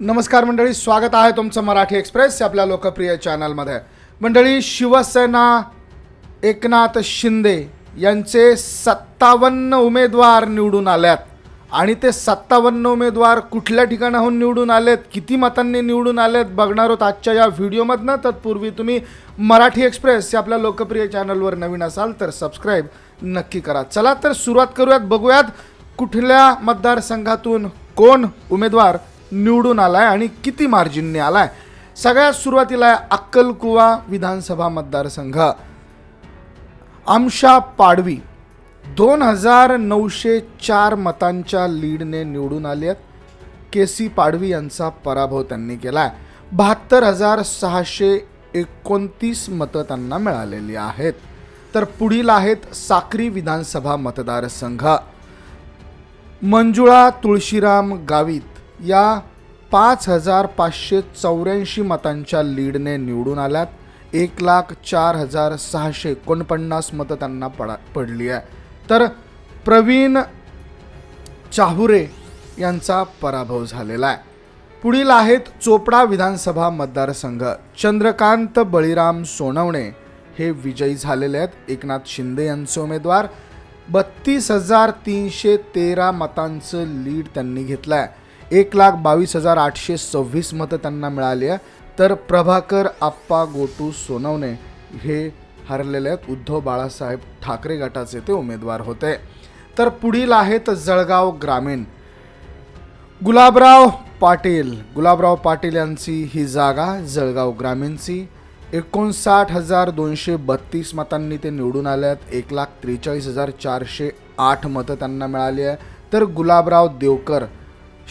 नमस्कार मंडळी स्वागत आहे तुमचं मराठी एक्सप्रेस आपल्या लोकप्रिय चॅनलमध्ये. मंडळी शिवसेना एकनाथ शिंदे यांचे सत्तावन्न उमेदवार निवडून आल्यात. आणि ते सत्तावन्न उमेदवार कुठल्या ठिकाणाहून निवडून आलेत किती मतांनी निवडून आलेत बघणार आहोत आजच्या या व्हिडिओमधनं. तत्पूर्वी तुम्ही मराठी एक्सप्रेस या आपल्या लोकप्रिय चॅनलवर नवीन असाल तर सबस्क्राईब नक्की करा. चला तर सुरुवात करूयात बघूयात कुठल्या मतदारसंघातून कोण उमेदवार निवडून आलाय आणि किती मार्जिनने आलाय. सगळ्यात सुरुवातीला आहे अक्कलकुवा विधानसभा मतदारसंघ. आमशा पाडवी दोन हजार नऊशे चार मतांच्या लीडने निवडून आले आहेत. के सी पाडवी यांचा पराभव त्यांनी केला आहे बहात्तर हजार सहाशे एकोणतीस मतं त्यांना मिळालेली आहेत. तर पुढील आहेत साक्री विधानसभा मतदारसंघ. मंजुळा तुळशीराम गावित या पाच हजार पाचशे चौऱ्याऐंशी मतांच्या लीडने निवडून आल्यात. एक लाख चार हजार सहाशे एकोणपन्नास मतं त्यांना पडा पडली आहे. तर प्रवीण चाहुरे यांचा पराभव झालेला आहे. पुढील आहेत चोपडा विधानसभा मतदारसंघ. चंद्रकांत बळीराम सोनवणे हे विजयी झालेले आहेत. एकनाथ शिंदे यांचे उमेदवार. बत्तीस हजार तीनशे तेरा मतांचं लीड त्यांनी घेतलं आहे एक लाख बावीस हजार आठशे सव्वीस मतं त्यांना मिळाली आहे. तर प्रभाकर आप्पा गोटू सोनवणे हे हरलेले आहेत. उद्धव बाळासाहेब ठाकरे गटाचे ते उमेदवार होते. तर पुढील आहेत जळगाव ग्रामीण. गुलाबराव पाटील. गुलाबराव पाटील यांची ही जागा जळगाव ग्रामीणची. एकोणसाठ हजार दोनशे बत्तीस मतांनी ते निवडून आले आहेत. एक लाख त्रेचाळीस हजार चारशे आठ मतं त्यांना मिळाली आहे. तर गुलाबराव देवकर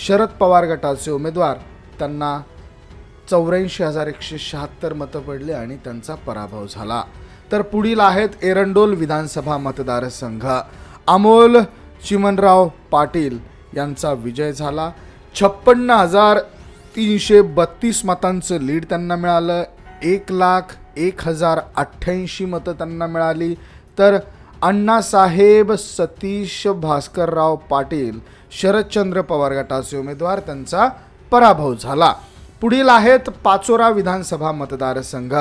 शरद पवार गटाचे उमेदवार. त्यांना चौऱ्याऐंशी हजार एकशे शहात्तर मतं पडली आणि त्यांचा पराभव झाला. तर पुढील आहेत एरंडोल विधानसभा मतदारसंघ. अमोल चिमनराव पाटील यांचा विजय झाला. छप्पन्न हजार तीनशे बत्तीस मतांचं लीड त्यांना मिळालं. एक लाख एक हजार अठ्ठ्याऐंशी मतं त्यांना मिळाली. तर अण्णासाहेब सतीश भास्करराव पाटील शरदचंद्र पवार गटाचे उमेदवार त्यांचा पराभव झाला. पुढील आहेत पाचोरा विधानसभा मतदारसंघ.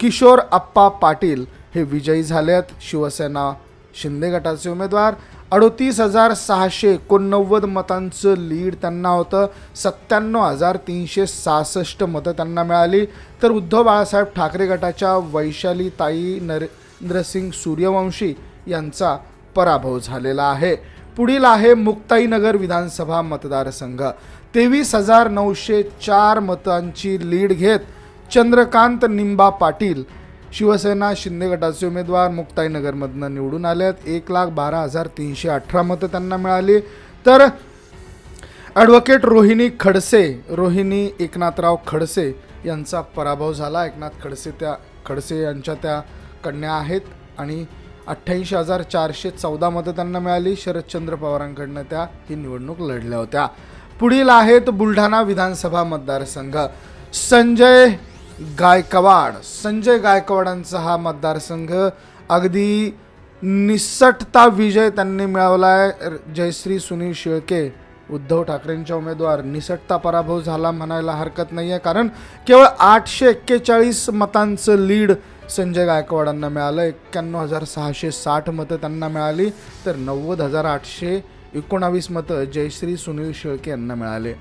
किशोर अप्पा पाटील हे विजयी झाले आहेत शिवसेना शिंदे गटाचे उमेदवार. अडोतीस हजार सहाशे एकोणनव्वद मतांचं लीड त्यांना होतं. सत्त्याण्णव हजार तीनशे सहासष्ट मतं त्यांना मिळाली. तर उद्धव बाळासाहेब ठाकरे गटाच्या वैशाली ताई नरेंद्रसिंग सूर्यवंशी यांचा पराभव झालेला आहे. पुढील आहे मुक्ताईनगर विधानसभा मतदारसंघ. तेवीस हजार नऊशे चार मतांची लीड घेत चंद्रकांत निंबा पाटील शिवसेना शिंदे गटाचे उमेदवार मुक्ताईनगरमधनं निवडून आले आहेत एक लाख बारा हजार तीनशे अठरा मतं त्यांना मिळाली. तर ॲडव्होकेट रोहिणी खडसे रोहिणी एकनाथराव खडसे यांचा पराभव झाला. एकनाथ खडसे त्या खडसे यांच्या त्या कन्या आहेत आणि अठ्ठ्याऐंशी हजार चारशे चौदा मतं त्यांना मिळाली. शरदचंद्र पवारांकडनं त्या ही निवडणूक लढल्या होत्या. पुढील आहेत बुलढाणा विधानसभा मतदारसंघ. संजय गायकवाड. संजय गायकवाडांचा हा मतदारसंघ अगदी निसटता विजय त्यांनी मिळवला आहे जयश्री सुनील शेळके उद्धव ठाकरेंच्या उमेदवार निसटता पराभव झाला म्हणायला हरकत नाही आहे कारण केवळ आठशे एक्केचाळीस मतांचं लीड संजय गायकवाडांना मिळालं एक्क्याण्णव हजार सहाशे साठ मतं त्यांना मिळाली तर नव्वद हजार आठशे एकोणावीस मतं जयश्री सुनील शेळके यांना मिळाले.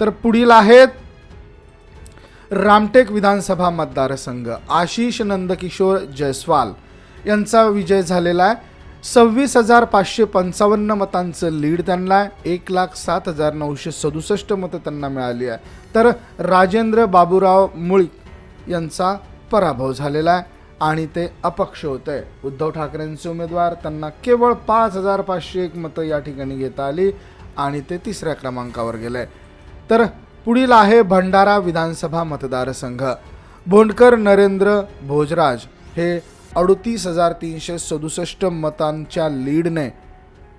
तर पुढील आहेत रामटेक विधानसभा मतदारसंघ. आशिष नंदकिशोर जयस्वाल यांचा विजय झालेला आहे. सव्वीस हजार पाचशे पंचावन्न मतांचं लीड त्यांना आहे. एक लाख सात हजार नऊशे सदुसष्ट मतं त्यांना मिळाली आहे. तर राजेंद्र बाबूराव मुळीक यांचा पराभव झालेला आहे आणि ते अपक्ष होते. उद्धव ठाकरेंचे उमेदवार त्यांना केवळ पाच हजार पाचशे एक मतं या ठिकाणी घेता आली आणि ते तिसऱ्या क्रमांकावर गेले. तर पुढील आहे भंडारा विधानसभा मतदारसंघ. भोंडकर नरेंद्र भोजराज हे अडतीस हजार तीनशे सदुसष्ट मतांच्या लीडने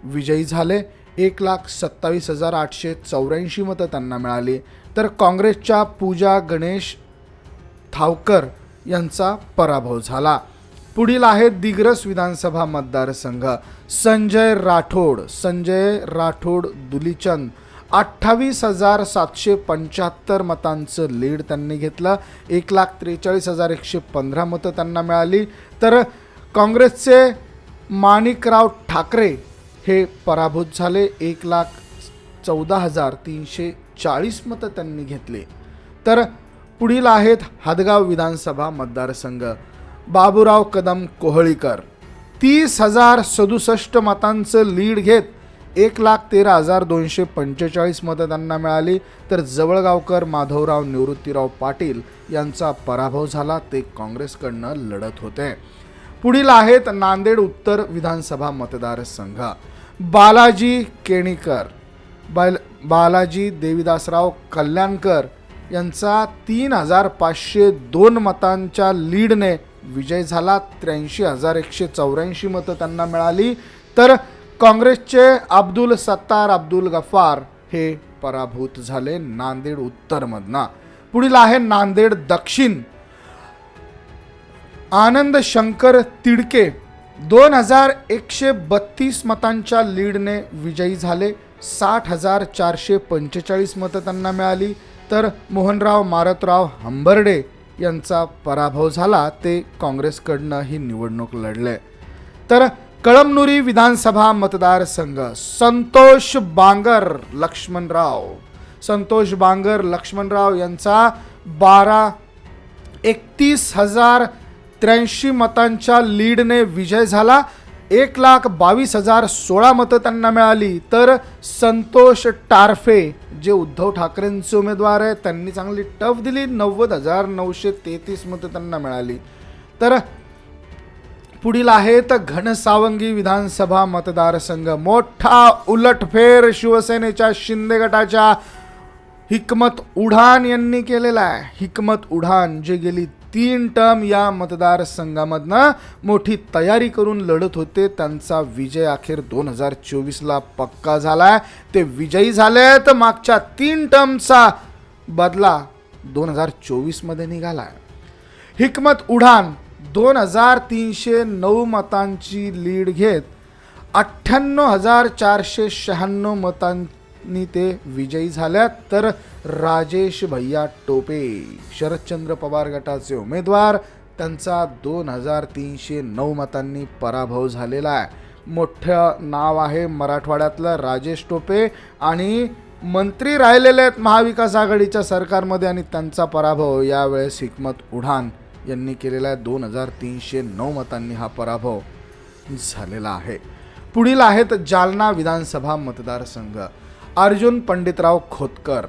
विजयी झाले. एक लाख सत्तावीस हजार आठशे चौऱ्याऐंशी मतं त्यांना मिळाली. तर काँग्रेसच्या पूजा गणेश थावकर यांचा पराभव झाला. पुढील आहे दिग्रस विधानसभा मतदारसंघ. संजय राठोड संजय राठोड दुलीचंद अठ्ठावीस हजार सातशे पंच्याहत्तर मतांचं लीड त्यांनी घेतलं. एक लाख त्रेचाळीस हजार एकशे पंधरा मतं त्यांना मिळाली. तर काँग्रेसचे माणिकराव ठाकरे हे पराभूत झाले. एक लाख चौदा हजार तीनशे चाळीस मतं त्यांनी घेतली. तर पुढील आहेत हदगाव विधानसभा मतदारसंघ. बाबूराव कदम कोहळीकर. तीस हजार सदुसष्ट मतांचं लीड घेत एक लाख तेरा हजार दोनशे पंचेचाळीस मतं त्यांना मिळाली. तर जवळगावकर माधवराव निवृत्तीराव पाटील यांचा पराभव झाला. ते काँग्रेसकडनं लढत होते. पुढील आहेत नांदेड उत्तर विधानसभा मतदारसंघ. बालाजी केणीकर बाल बालाजी देविदासराव कल्याणकर यांचा तीन हजार पाचशे दोन मतांच्या लीडने विजय झाला. त्र्याऐंशी हजार एकशे चौऱ्याऐंशी मतं त्यांना मिळाली. तर काँग्रेसचे अब्दुल सत्तार अब्दुल गफार हे पराभूत झाले नांदेड उत्तरमधनं. पुढील आहे नांदेड दक्षिण. आनंद शंकर तिडके दोन हजार एकशे बत्तीस मतांच्या लीडने विजयी झाले. साठ हजार चारशे पंचेचाळीस मतं त्यांना मिळाली. तर मोहनराव मारतराव हंबर्डे यांचा पराभव झाला. ते काँग्रेसकडनं ही निवडणूक लढले. तर कळमनुरी विधानसभा मतदारसंघ संतोष बांगर लक्ष्मणराव. संतोष बांगर लक्ष्मणराव यांचा बारा एकतीस हजार त्र्याऐंशी मतांच्या लीडने विजय झाला. एक लाख बावीस हजार सोळा मतं त्यांना मिळाली. तर संतोष टारफे जे उद्धव ठाकरेंचे उमेदवार आहे त्यांनी चांगली टफ दिली. नव्वद हजार नऊशे तेहतीस मतं त्यांना मिळाली. तर पुढील आहेत घनसावंगी विधानसभा मतदारसंघ. मोठा उलटफेर शिवसेनेच्या शिंदे गटाच्या हिकमत उढान यांनी केलेला आहे. हिकमत उढान जे गेली तीन टर्म या मतदारसंघामधनं मोठी तयारी करून लढत होते. त्यांचा विजय अखेर दोन हजार चोवीसला पक्का झाला आहे ते विजयी झाले आहेत मागच्या तीन टर्मचा बदला दोन हजार चोवीसमध्ये निघाला आहे हिकमत उढान दोन हजार तीनशे नऊ मतांची लीड घेत अठ्ठ्याण्णव हजार चारशे शहाण्णव मतांनी ते विजयी झाल्यात. तर राजेश भैया टोपे शरदचंद्र पवार गटाचे उमेदवार त्यांचा दोन हजार तीनशे नऊ मतांनी पराभव झालेला आहे. मोठं नाव आहे मराठवाड्यातलं राजेश टोपे आणि मंत्री राहिलेले आहेत महाविकास आघाडीच्या सरकारमध्ये आणि त्यांचा पराभव यावेळेस हिकमत उढान. यांनी केलेला आहे दोन हजार तीनशे नऊ मतांनी हा पराभव झालेला आहे. पुढील आहेत जालना विधानसभा मतदारसंघ. अर्जुन पंडितराव खोतकर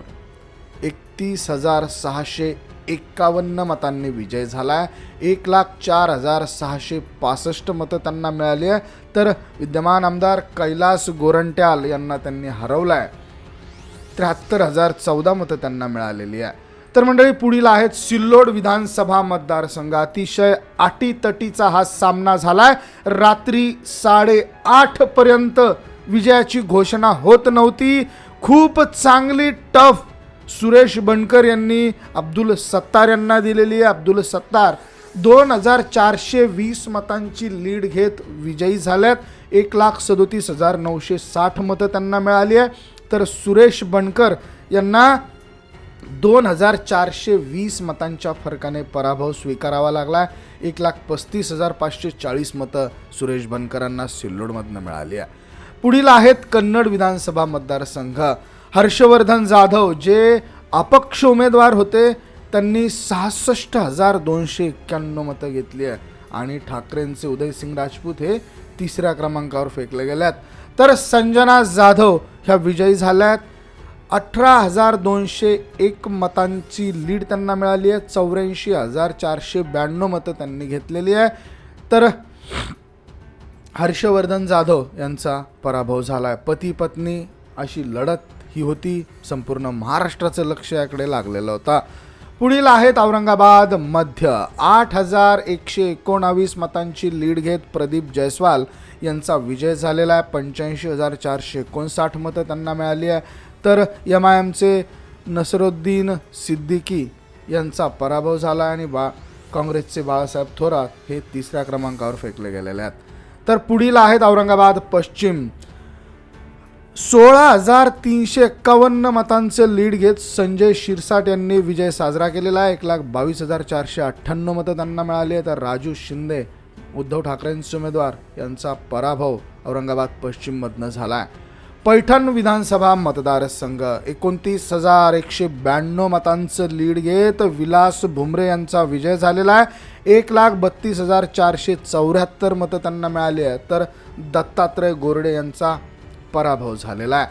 एकतीस हजार सहाशे एक्कावन्न मतांनी विजय झाला आहे एक लाख चार हजार सहाशे पासष्ट मतं त्यांना मिळाली आहे. तर विद्यमान आमदार कैलास गोरंट्याल यांना त्यांनी हरवलं आहे त्र्याहत्तर हजार चौदा मतं त्यांना मिळालेली आहे. तर मंडळी पुढील आहेत सिल्लोड विधानसभा मतदारसंघ अतिशय आटीतटीचा हा सामना झालाय. रात्री साडेआठपर्यंत विजयाची घोषणा होत नव्हती. खूप चांगली टफ सुरेश बनकर यांनी अब्दुल सत्तार यांना दिलेली आहे. अब्दुल सत्तार दोन हजार चारशे वीस मतांची लीड घेत विजयी झाल्यात. एक लाख सदोतीस हजार नऊशे साठ मतं त्यांना मिळाली आहे. तर सुरेश बनकर यांना दोन हजार चारशे वीस मतांच्या फरकाने पराभव स्वीकारावा लागला एक लाख पस्तीस हजार पाचशे चाळीस मतं सुरेश बनकरांना सिल्लोडमधनं मिळाली आहे. पुढील आहेत कन्नड विधानसभा मतदारसंघ. हर्षवर्धन जाधव जे अपक्ष उमेदवार होते त्यांनी सहासष्ट हजार दोनशे एक्क्याण्णव मतं घेतली आहे आणि ठाकरेंचे उदयसिंग राजपूत हे तिसऱ्या क्रमांकावर फेकले गेल्यात तर संजना जाधव ह्या विजयी झाल्या आहेत अठरा हजार दोनशे एक मतांची लीड त्यांना मिळाली आहे. चौऱ्याऐंशी हजार चारशे ब्याण्णव मतं त्यांनी घेतलेली आहे. तर हर्षवर्धन जाधव यांचा पराभव झाला आहे पती पत्नी अशी लढत ही होती. संपूर्ण महाराष्ट्राचं लक्ष याकडे लागलेलं होता. पुढील आहेत औरंगाबाद मध्य. आठ हजार एकशे एकोणावीस मतांची लीड घेत प्रदीप जयस्वाल यांचा विजय झालेला आहे. पंच्याऐंशी हजार चारशे एकोणसाठ मतं त्यांना मिळाली आहे. तर एम आय एमचे नसरुद्दीन सिद्दीकी यांचा पराभव झाला आणि बा काँग्रेसचे बाळासाहेब थोरात हे तिसऱ्या क्रमांकावर फेकले गेलेले आहेत. तर पुढील आहेत औरंगाबाद पश्चिम. सोळा हजार तीनशे एक्कावन्न मतांचं लीड घेत संजय शिरसाट यांनी विजय साजरा केलेला आहे. एक लाख बावीस हजार चारशे अठ्ठ्याण्णव मतं त्यांना मिळाली आहे तर राजू शिंदे उद्धव ठाकरेंचे उमेदवार यांचा पराभव औरंगाबाद पश्चिममधनं झाला आहे. पैठण विधानसभा मतदारसंघ. एकोणतीस हजार एकशे ब्याण्णव मतांचं लीड घेत विलास भुमरे यांचा विजय झालेला आहे. एक लाख बत्तीस हजार चारशे चौऱ्याहत्तर मतं त्यांना मिळाली आहे तर दत्तात्रय गोरडे यांचा पराभव झालेला आहे.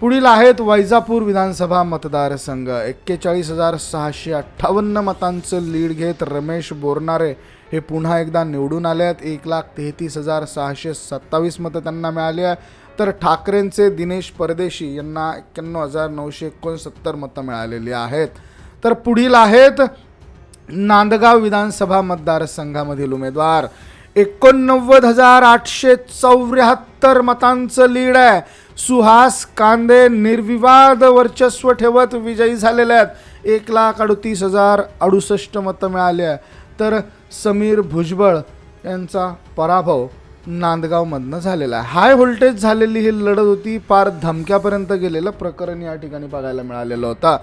पुढील आहेत वैजापूर विधानसभा मतदारसंघ. एक्केचाळीस हजार सहाशे अठ्ठावन्न मतांचं लीड घेत रमेश बोरनारे हे पुन्हा एकदा निवडून आले आहेत. एक लाख तेहतीस हजार सहाशे सत्तावीस मतं त्यांना मिळाली आहे तर ठाकरेंचे दिनेश परदेशी यांना एक्क्याण्णव हजार नऊशे एकोणसत्तर मतं मिळालेली आहेत. तर पुढील आहेत नांदगाव विधानसभा मतदारसंघामधील उमेदवार. एकोणनव्वद हजार आठशे चौऱ्याहत्तर मतांचं लीड आहे. सुहास कांदे निर्विवाद वर्चस्व ठेवत विजयी झालेले आहेत. एक लाख अडतीस हजार अडुसष्ट मतं मिळाली आहे तर समीर भुजबळ यांचा पराभव नांदगावमधनं झालेला आहे. हाय व्होल्टेज झालेली ही लढत होती. फार धमक्यापर्यंत गेलेलं प्रकरण या ठिकाणी बघायला मिळालेलं होतं.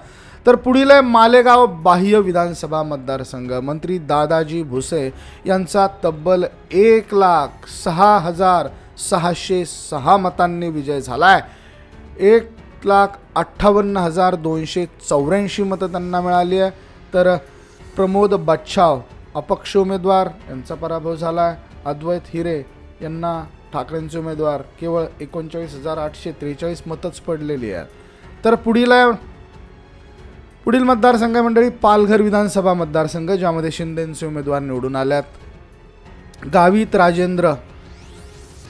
तर पुढील आहे मालेगाव बाह्य विधानसभा मतदारसंघ. मंत्री दादाजी भुसे यांचा तब्बल एक लाख सहा हजार सहाशे सहा मतांनी विजय झाला आहे एक लाख अठ्ठावन्न हजार दोनशे चौऱ्याऐंशी मतं त्यांना मिळाली आहे. तर प्रमोद बच्छाव अपक्ष उमेदवार यांचा पराभव झाला आहे अद्वैत हिरे यांना ठाकरेंचे उमेदवार केवळ एकोणचाळीस हजार आठशे त्रेचाळीस मतच पडलेली आहेत. तर पुढील आहे पुढील मतदारसंघ मंडळी पालघर विधानसभा मतदारसंघ ज्यामध्ये शिंदेचे उमेदवार निवडून आल्यात. गावित राजेंद्र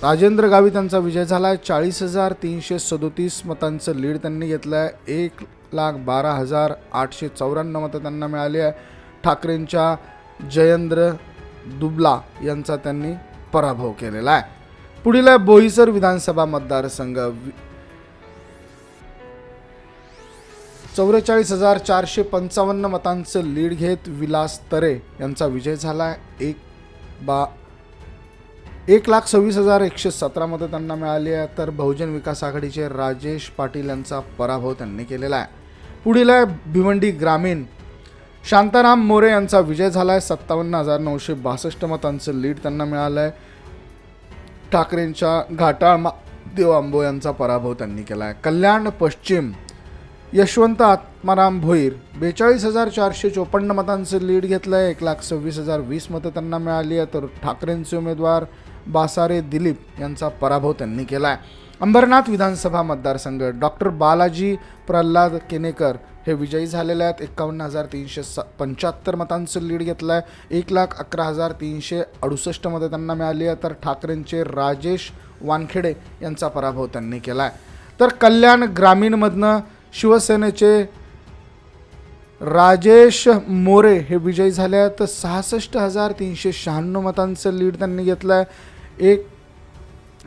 राजेंद्र गावित यांचा विजय झाला आहे चाळीस हजार तीनशे सदोतीस मतांचं लीड त्यांनी घेतलं आहे एक लाख बारा हजार आठशे चौऱ्याण्णव मतं त्यांना मिळाली आहे. ठाकरेंच्या जयेंद्र दुबला यांचा त्यांनी पराभव केलेला आहे. पुढील आहे बोईसर विधानसभा मतदारसंघ. वि- चौवेचाळीस हजार चारशे पंचावन्न मतांचं लीड घेत विलास तरे यांचा विजय झाला आहे एक बा एक लाख सव्वीस हजार एकशे सतरा मतं त्यांना मिळाली आहे तर बहुजन विकास आघाडीचे राजेश पाटील यांचा पराभव त्यांनी केलेला आहे. पुढील आहे भिवंडी ग्रामीण. शांताराम मोरे यांचा विजय झाला आहे सत्तावन्न हजार नऊशे बासष्ट मतांचं लीड त्यांना मिळालं आहे ठाकरेंच्या घाटाळ मा देव आंबो यांचा पराभव त्यांनी केला आहे कल्याण पश्चिम यशवंत आत्माराम भोईर बेचाळीस हजार चारशे चोपन्न मतांचं लीड घेतलं आहे एक लाख सव्वीस हजार वीस मतं त्यांना मिळाली आहे. तर ठाकरेंचे उमेदवार बासारे दिलीप यांचा पराभव त्यांनी केला आहे अंबरनाथ विधानसभा मतदारसंघ डॉक्टर बालाजी प्रल्हाद केनेकर हे विजयी झालेले आहेत. एकावन्न हजार तीनशे स पंच्याहत्तर मतांचं लीड घेतलं आहे एक लाख अकरा हजार तीनशे अडुसष्ट मतं त्यांना मिळाली आहे तर ठाकरेंचे राजेश वानखेडे यांचा पराभव त्यांनी केला आहे तर कल्याण ग्रामीणमधनं शिवसेनेचे राजेश मोरे हे विजयी झाले आहेत. सहासष्ट हजार तीनशे शहाण्णव मतांचं लीड त्यांनी घेतलं आहे एक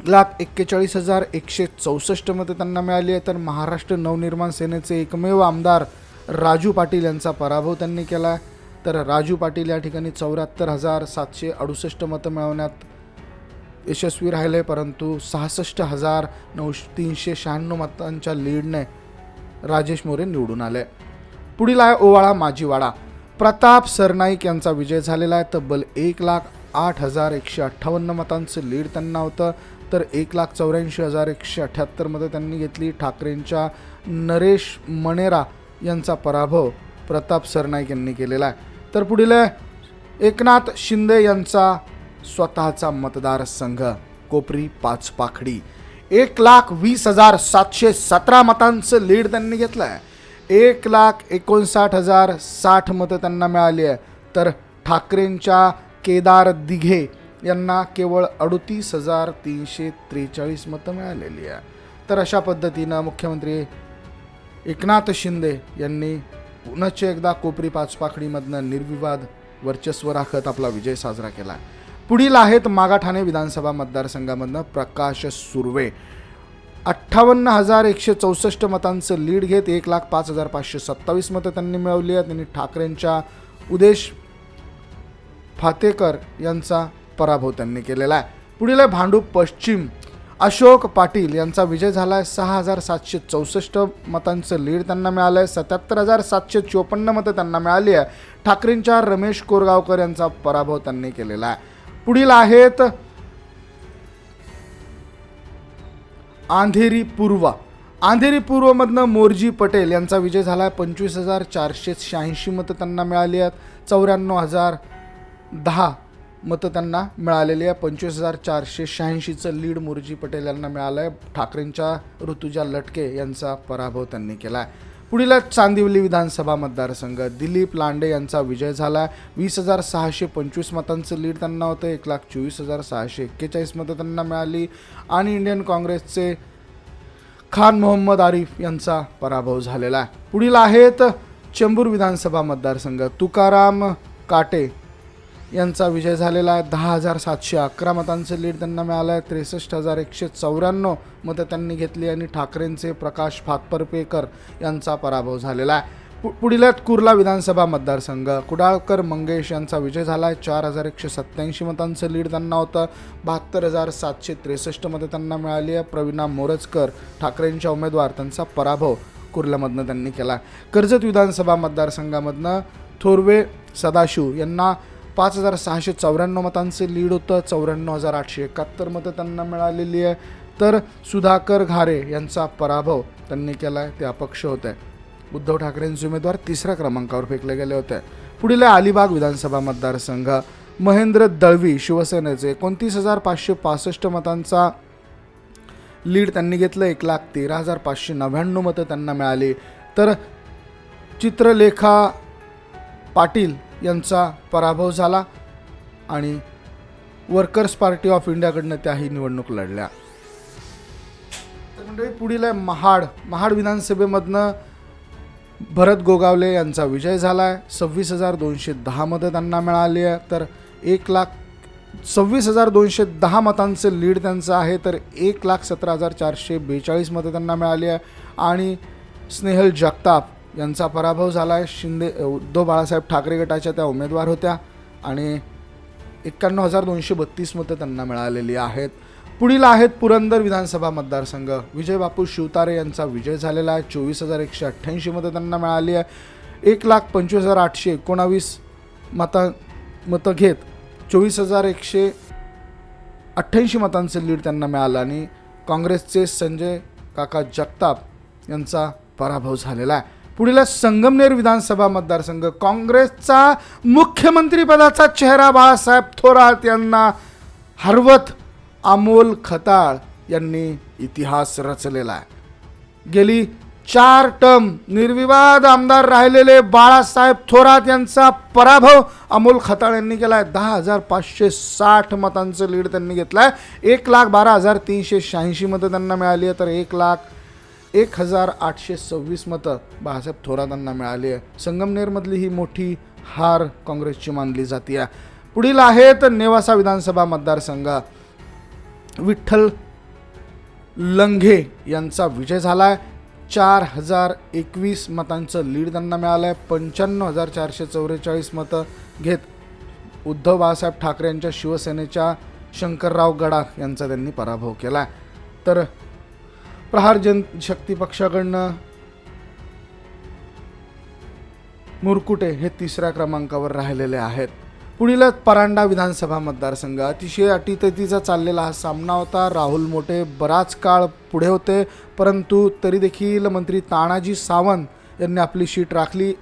लाख एक्केचाळीस हजार एकशे चौसष्ट मतं त्यांना मिळाली आहे. तर महाराष्ट्र नवनिर्माण सेनेचे एकमेव आमदार राजू पाटील यांचा पराभव त्यांनी केला आहे. तर राजू पाटील या ठिकाणी चौऱ्याहत्तर हजार सातशे अडुसष्ट मतं मिळवण्यात यशस्वी राहिले परंतु सहासष्ट हजार नऊ तीनशे शहाण्णव मतांच्या लीडने राजेश मोरे निवडून आले. पुढील आहे ओवाळा माजीवाडा. प्रताप सरनाईक यांचा विजय झालेला आहे. तब्बल एक लाख आठ हजार एकशे अठ्ठावन्न मतांचं लीड त्यांना होतं. तर एक लाख चौऱ्याऐंशी हजार एकशे अठ्ठ्याहत्तर मतं त्यांनी घेतली. ठाकरेंच्या नरेश मणेरा यांचा पराभव प्रताप सरनाईक यांनी केलेला आहे. तर पुढील आहे एकनाथ शिंदे यांचा स्वतःचा मतदारसंघ कोपरी पाच पाखडी एक लाख वीस हजार सातशे सतरा मतांचं लीड त्यांनी घेतलं आहे. एक लाख एकोणसाठ हजार साठ मतं त्यांना मिळाली आहे. तर ठाकरेंच्या केदार दिघे यांना केवळ अडतीस हजार तीनशे त्रेचाळीस मतं मिळालेली आहे. तर अशा पद्धतीनं मुख्यमंत्री एकनाथ शिंदे यांनी पुनश्च एकदा कोपरी पाचपाखडीमधनं निर्विवाद वर्चस्व राखत आपला विजय साजरा केला. पुढील आहेत मागाठाणे विधानसभा मतदारसंघामधनं प्रकाश सुर्वे. अठ्ठावन्न हजार एकशे चौसष्ट मतांचं लीड घेत एक लाख पाच हजार पाचशे सत्तावीस मतं त्यांनी मिळवली आहेत. त्यांनी ठाकरेंच्या उदेश फातेकर यांचा पराभव त्यांनी केलेला आहे. पुढील आहे भांडूप पश्चिम. अशोक पाटील यांचा विजय झाला आहे सहा हजार सातशे चौसष्ट मतांचं लीड त्यांना मिळालं आहे सत्याहत्तर हजार सातशे चोपन्न मतं त्यांना मिळाली आहे. ठाकरेंच्या रमेश कोरगावकर यांचा पराभव त्यांनी केलेला आहे. पुढील आहेत अंधेरी पूर्व. अंधेरी पूर्वमधनं मोरजी पटेल यांचा विजय झाला आहे पंचवीस हजार चारशे शहाऐंशी मतं त्यांना मिळाली आहेत. चौऱ्याण्णव हजार दहा मतं त्यांना मिळालेली आहे. पंचवीस हजार चारशे शहाऐंशीचं लीड मोरजी पटेल यांना मिळालं आहे ठाकरेंच्या ऋतुजा लटके यांचा पराभव त्यांनी केला आहे पुढील चांदिवली विधानसभा मतदारसंघ. दिलीप लांडे यांचा विजय झाला आहे वीस हजार सहाशे पंचवीस मतांचं लीड त्यांना होतं एक लाख चोवीस हजार सहाशे एक्केचाळीस मतं त्यांना मिळाली. आणि इंडियन काँग्रेसचे खान मोहम्मद आरिफ यांचा पराभव झालेला आहे. पुढील आहेत चेंबूर विधानसभा मतदारसंघ. तुकाराम काटे यांचा विजय झालेला आहे. दहा हजार सातशे अकरा मतांचं लीड त्यांना मिळालं आहे. त्रेसष्ट हजार एकशे चौऱ्याण्णव मतं त्यांनी घेतली आणि ठाकरेंचे प्रकाश फातपरपेकर यांचा पराभव झालेला आहे. पु पुढील आहेत कुर्ला विधानसभा मतदारसंघ. कुडाळकर मंगेश यांचा विजय झाला आहे. चार हजार एकशे सत्त्याऐंशी मतांचं लीड त्यांना होतं. बहात्तर हजार सातशे त्रेसष्ट मतं त्यांना मिळाली आहे. प्रवीणा मोरजकर ठाकरेंच्या उमेदवार त्यांचा पराभव कुर्ल्यामधनं त्यांनी केला कर्जत विधानसभा मतदारसंघामधनं थोरवे सदाशिव यांना पाच हजार सहाशे चौऱ्याण्णव मतांचे लीड होतं चौऱ्याण्णव हजार आठशे एकाहत्तर मतं त्यांना मिळालेली आहे. तर सुधाकर घारे यांचा पराभव त्यांनी केला आहे ते अपक्ष होते. उद्धव ठाकरेंचे उमेदवार तिसऱ्या क्रमांकावर फेकले गेले होते. पुढील आहे अलिबाग विधानसभा मतदारसंघ. महेंद्र दळवी शिवसेनेचे एकोणतीस हजार पाचशे पासष्ट मतांचा लीड त्यांनी घेतलं एक लाख तेरा हजार पाचशे नव्याण्णव मतं त्यांना मिळाली. तर चित्रलेखा पाटील यांचा पराभव झाला आणि वर्कर्स पार्टी ऑफ इंडियाकडनं त्याही निवडणूक लढल्या. तर मंडळी पुढील आहे महाड. महाड विधानसभेमधनं भरत गोगावले यांचा विजय झाला आहे सव्वीस हजार दोनशे दहा मतं त्यांना मिळाली आहे. तर एक लाख सव्वीस हजार दोनशे दहा मतांचं लीड त्यांचं आहे. तर एक लाख सतरा हजार चारशे बेचाळीस मतं त्यांना मिळाली आहे. आणि स्नेहल जगताप यांचा पराभव झाला आहे शिंदे उद्धव बाळासाहेब ठाकरे गटाच्या त्या उमेदवार होत्या आणि एक्क्याण्णव हजार दोनशे बत्तीस मतं त्यांना मिळालेली आहेत. पुढील आहेत पुरंदर विधानसभा मतदारसंघ. विजय बापू शिवतारे यांचा विजय झालेला आहे. चोवीस हजार एकशे अठ्ठ्याऐंशी मतं त्यांना मिळाली आहे. एक लाख पंचवीस हजार आठशे एकोणावीस मतं मतं घेत चोवीस हजार एकशे अठ्ठ्याऐंशी मतांचं लीड त्यांना मिळालं आणि काँग्रेसचे संजय काका जगताप यांचा पराभव झालेला आहे. पुढील संगमनेर विधानसभा मतदारसंघ काँग्रेसचा मुख्यमंत्रीपदाचा चेहरा बाळासाहेब थोरात यांना हरवत अमोल खताळ यांनी इतिहास रचलेला आहे. गेली चार टर्म निर्विवाद आमदार राहिलेले बाळासाहेब थोरात यांचा पराभव अमोल खताळ यांनी केला आहे दहा हजार पाचशे साठ मतांचं लीड त्यांनी घेतलं आहे एक लाख बारा हजार तीनशे शहाऐंशी मतं त्यांना मिळाली आहे. तर एक लाख एक हजार आठशे सव्वीस मतं बाळासाहेब थोरातांना मिळाली आहे. संगमनेरमधली ही मोठी हार काँग्रेसची मानली जाते आहे पुढील आहेत नेवासा विधानसभा मतदारसंघ. विठ्ठल लंघे यांचा विजय झाला आहे चार हजार एकवीस मतांचं लीड त्यांना मिळालं आहे पंच्याण्णव हजार चारशे चौवेचाळीस मतं घेत उद्धव बाळासाहेब ठाकरे यांच्या शिवसेनेच्या शंकरराव गडाख यांचा त्यांनी पराभव केला आहे तर प्रहार जनशक्ती पक्षाकडनं मुरकुटे हे तिसऱ्या क्रमांकावर राहिलेले आहेत. पुढील परांडा विधानसभा मतदारसंघ. अतिशय अटीतटीचा चाललेला हा सामना होता. राहुल मोठे बराच काळ पुढे होते परंतु तरी देखील मंत्री तानाजी सावंत यांनी आपली शीट राखली.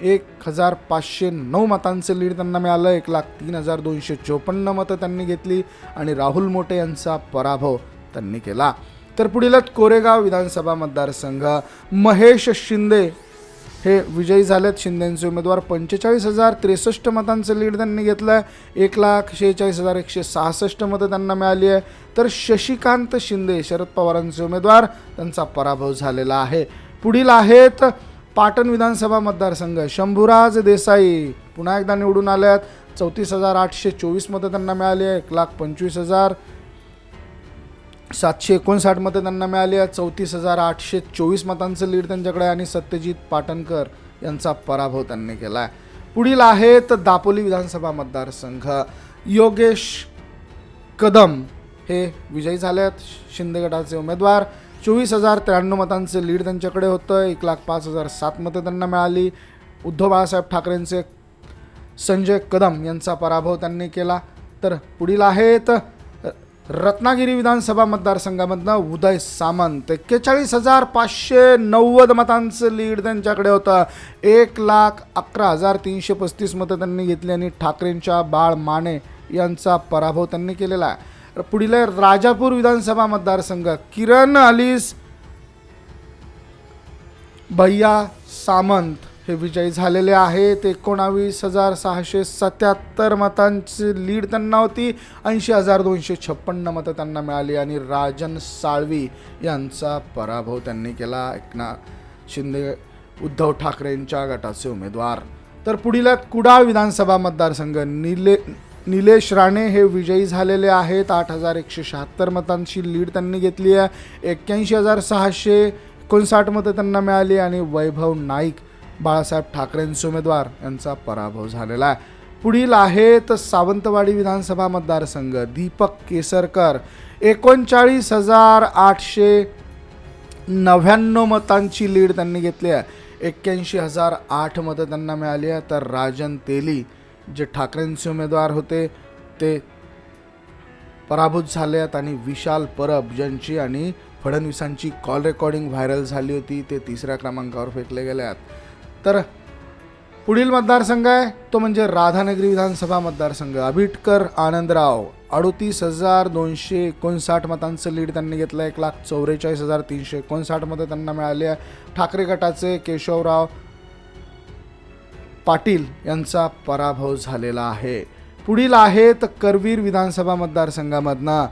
एक हजार पाचशे नऊ मतांचं लीड त्यांना मिळालं. एक लाख तीन हजार दोनशे चोपन्न मतं त्यांनी घेतली आणि राहुल मोठे यांचा पराभव त्यांनी केला. तर पुढील कोरेगाव विधानसभा मतदारसंघ. महेश शिंदे हे विजयी झालेत. शिंदेचे उमेदवार पंचेचाळीस हजार त्रेसष्ट मतांचं लीड त्यांनी घेतलं आहे एक लाख शेहेचाळीस हजार एकशे सहासष्ट मतं त्यांना मिळाली आहे. तर शशिकांत शिंदे शरद पवारांचे उमेदवार त्यांचा पराभव झालेला आहे. पुढील आहेत पाटण विधानसभा मतदारसंघ. शंभूराज देसाई पुन्हा एकदा निवडून आल्यात आहेत चौतीस हजार आठशे चोवीस मतं त्यांना मिळाली आहे. एक लाख पंचवीस हजार सातशे एकोणसाठ मतं त्यांना मिळाली आहेत. चौतीस हजार आठशे चोवीस मतांचं लीड त्यांच्याकडे आहे आणि सत्यजित पाटणकर यांचा पराभव त्यांनी केला आहे. पुढील आहेत दापोली विधानसभा मतदारसंघ. योगेश कदम हे विजयी झाले आहेत. शिंदे गटाचे उमेदवार. चोवीस हजार त्र्याण्णव मतांचं लीड त्यांच्याकडे होतं. एक लाख पाच हजार सात मतं त्यांना मिळाली. उद्धव बाळासाहेब ठाकरेंचे संजय कदम यांचा पराभव त्यांनी केला. तर पुढील आहेत रत्नागिरी विधानसभा मतदारसंघामधनं उदय सामंत. एक्केचाळीस हजार पाचशे नव्वद मतांचं लीड त्यांच्याकडे होतं. एक लाख अकरा हजार तीनशे पस्तीस मतं त्यांनी घेतली आणि ठाकरेंच्या बाळ माने यांचा पराभव त्यांनी केलेला आहे. पुढील आहे राजापूर विधानसभा मतदारसंघ. किरण अलीस भैया सामंत. हे विजयी झालेले आहेत. एकोणावीस हजार सहाशे सत्याहत्तर मतांची लीड त्यांना होती. ऐंशी हजार दोनशे छप्पन्न मतं त्यांना मिळाली आणि राजन साळवी यांचा पराभव त्यांनी केला. एकनाथ शिंदे उद्धव ठाकरेंच्या गटाचे उमेदवार. तर पुढील कुडाळ विधानसभा मतदारसंघ. निले निलेश राणे हे विजयी झालेले आहेत. आठ हजार एकशे शहात्तर मतांची लीड त्यांनी घेतली आहे. एक्क्याऐंशी हजार सहाशे एकोणसाठ मतं त्यांना मिळाली आणि वैभव नाईक बाळासाहेब ठाकरेंचे उमेदवार यांचा पराभव झालेला आहे. पुढील आहेत सावंतवाडी विधानसभा मतदारसंघ. दीपक केसरकर एकोणचाळीस हजार आठशे नव्याण्णव मतांची लीड त्यांनी घेतली आहे. एक्क्याऐंशी हजार आठ मतं त्यांना मिळाली आहे. तर राजन तेली जे ठाकरेंचे उमेदवार होते ते पराभूत झाले आहेत आणि विशाल परब ज्यांची आणि फडणवीसांची कॉल रेकॉर्डिंग व्हायरल झाली होती ते तिसऱ्या क्रमांकावर फेकले गेले आहेत. तर पुढील मतदारसंघ आहे तो म्हणजे राधानगरी विधानसभा मतदारसंघ. अभिटकर आनंदराव अडोतीस हजार दोनशे एकोणसाठ मतांचं लीड त्यांनी घेतलं. एक लाख चौवेचाळीस हजार तीनशे एकोणसाठ मतं त्यांना मिळाली आहे. ठाकरे गटाचे केशवराव पाटील यांचा पराभव झालेला आहे. पुढील आहेत करवीर विधानसभा मतदारसंघामधनं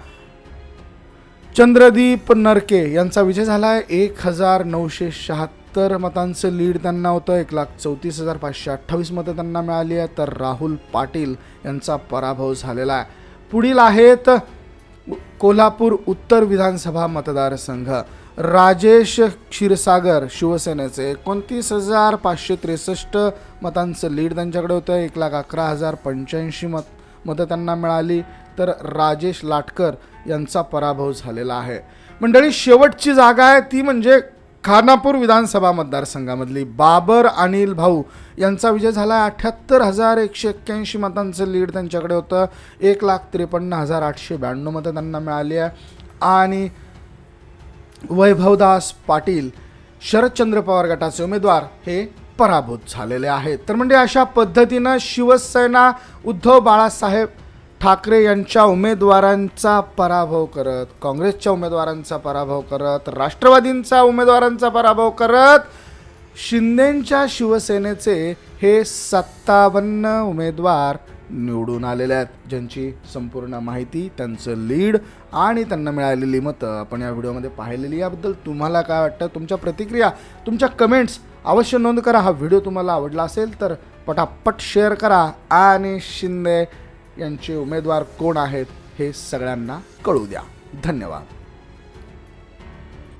चंद्रदीप नरके यांचा विजय झाला आहे. एक हजार नऊशे शहात्तर मतांचं लीड त्यांना होतं. एक लाख चौतीस हजार पाचशे अठ्ठावीस मतं त्यांना मिळाली आहे तर राहुल पाटील यांचा पराभव झालेला आहे. पुढील आहेत कोल्हापूर उत्तर विधानसभा मतदारसंघ. राजेश क्षीरसागर शिवसेनेचे एकोणतीस हजार पाचशे त्रेसष्ट मतांचं लीड त्यांच्याकडे होतं. एक लाख अकरा हजार पंच्याऐंशी मत मतं त्यांना मिळाली. तर राजेश लाटकर यांचा पराभव झालेला आहे. मंडळी शेवटची जागा आहे. ती म्हणजे खानापूर विधानसभा मतदारसंघामधली बाबर अनिल भाऊ यांचा विजय झाला. अठ्ठ्याहत्तर हजार एकशे एक्क्याऐंशी मतांचं लीड त्यांच्याकडे होतं. एक लाख त्रेपन्न हजार आठशे ब्याण्णव मतं त्यांना मिळाली आहे. आणि वैभवदास पाटील शरदचंद्र पवार गटाचे उमेदवार हे पराभूत झालेले आहेत. तर म्हणजे अशा पद्धतीनं शिवसेना उद्धव बाळासाहेब ठाकरे यांच्या उमेदवारांचा पराभव करत काँग्रेसच्या उमेदवारांचा पराभव करत राष्ट्रवादींचा उमेदवारांचा पराभव करत शिंदेंच्या शिवसेनेचे हे सत्तावन्न उमेदवार निवडून आलेले आहेत. ज्यांची संपूर्ण माहिती त्यांचं लीड आणि त्यांना मिळालेली मतं आपण या व्हिडिओमध्ये पाहिलेली. याबद्दल तुम्हाला काय वाटतं? तुमच्या प्रतिक्रिया तुमच्या कमेंट्स अवश्य नोंद करा. हा व्हिडिओ तुम्हाला आवडला असेल तर पटापट शेअर करा. आणि शिंदे यांचे उमेदवार कोण आहेत हे सगळ्यांना कळू द्या. धन्यवाद.